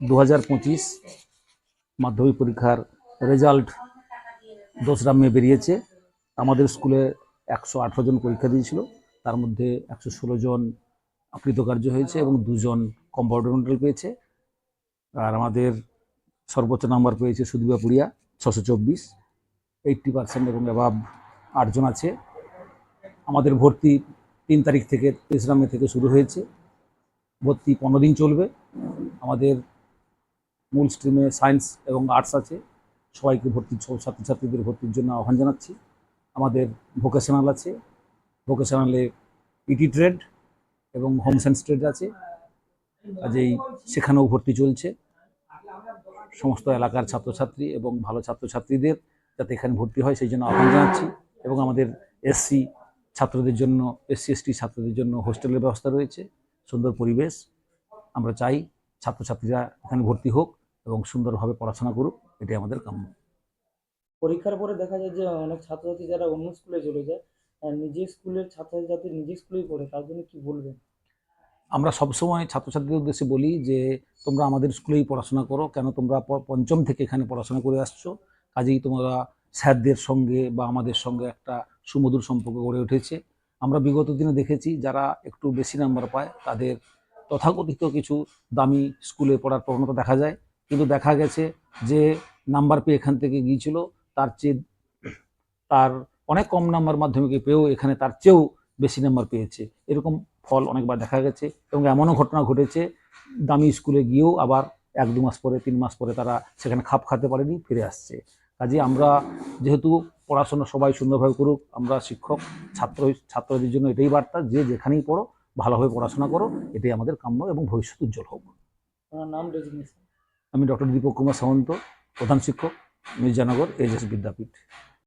দু হাজার পঁচিশ মাধ্যমিক পরীক্ষার রেজাল্ট দোসরা মে বেরিয়েছে। আমাদের স্কুলে একশো আঠারো জন পরীক্ষা দিয়েছিল, তার মধ্যে একশো ষোলো জন কৃতকার্য হয়েছে এবং দুজন কম্পার্টমেন্টাল পেয়েছে। আর আমাদের সর্বোচ্চ নাম্বার পেয়েছে সুদীপা পুরিয়া, ছশো চব্বিশ। এইট্টি পার্সেন্ট এবং অ্যাভাব আটজন আছে। আমাদের ভর্তি তিন তারিখ থেকে, তেসরা মে থেকে শুরু হয়েছে। ভর্তি পনেরো দিন চলবে। আমাদের মূল স্ট্রিমে সায়েন্স এবং আর্টস আছে। সবাইকে ভর্তি ছাত্রছাত্রীদের ভর্তির জন্য আহ্বান জানাচ্ছি। আমাদের ভোকেশনাল আছে। ভোকেশনালে ইটি ট্রেড এবং হোম সায়েন্স ট্রেড আছে। কাজেই সেখানেও ভর্তি চলছে। সমস্ত এলাকার ছাত্রছাত্রী এবং ভালো ছাত্রছাত্রীদের যাতে এখানে ভর্তি হয়, সেই জন্য আহ্বান জানাচ্ছি। এবং আমাদের এসসি ছাত্রদের জন্য এসসি এসটি ছাত্রদের জন্য হোস্টেলের ব্যবস্থা রয়েছে। সুন্দর পরিবেশ, আমরা চাই ছাত্রছাত্রীরা এখানে ভর্তি হোক। এবং সুন্দরভাবে পড়াশোনা করুক এটাই আমাদের কাম্য। পরীক্ষার পরে দেখা যায় যে অনেক ছাত্রছাত্রী যারা অন্য স্কুলে চলে যায় আর নিজের স্কুলের ছাত্রছাত্রী নিজের স্কুলেই পড়ে তার জন্য কি বলবেন? আমরা সবসময় ছাত্রছাত্রীদের উদ্দেশ্যে বলি যে তোমরা আমাদের স্কুলেই পড়াশোনা করো। কেন তোমরা পঞ্চম থেকে এখানে পড়াশোনা করে আসছো? কাজেই তোমরা স্যারদের সঙ্গে বা আমাদের সঙ্গে একটা সুমধুর সম্পর্ক গড়ে উঠেছে। আমরা বিগত দিনে দেখেছি যারা একটু বেশি নাম্বার পায় তাদের তথাকথিত কিছু দামি স্কুলে পড়ার প্রবণতা দেখা যায়। কিন্তু দেখা গেছে যে নাম্বার পেয়ে এখান থেকে গিয়েছিল, তার চেয়ে তার অনেক কম নাম্বার মাধ্যমিকে পেয়েও এখানে তার চেয়েও বেশি নাম্বার পেয়েছে। এরকম ফল অনেকবার দেখা গেছে এবং এমনও ঘটনা ঘটেছে, দামি স্কুলে গিয়েও আবার এক দু মাস পরে, তিন মাস পরে তারা সেখানে খাপ খাতে পারেনি, ফিরে আসছে। কাজে আমরা যেহেতু পড়াশোনা সবাই সুন্দরভাবে করুক, আমরা শিক্ষক, ছাত্র, ছাত্রদের জন্য এটাই বার্তা, যে যেখানেই পড়ো, ভালোভাবে পড়াশোনা করো, এটাই আমাদের কাম্য এবং ভবিষ্যৎ উজ্জ্বল হোক। নাম আমি ডক্টর দীপক কুমার সামন্ত প্রধান শিক্ষক মির্জানগর এইচএস বিদ্যাপীঠ।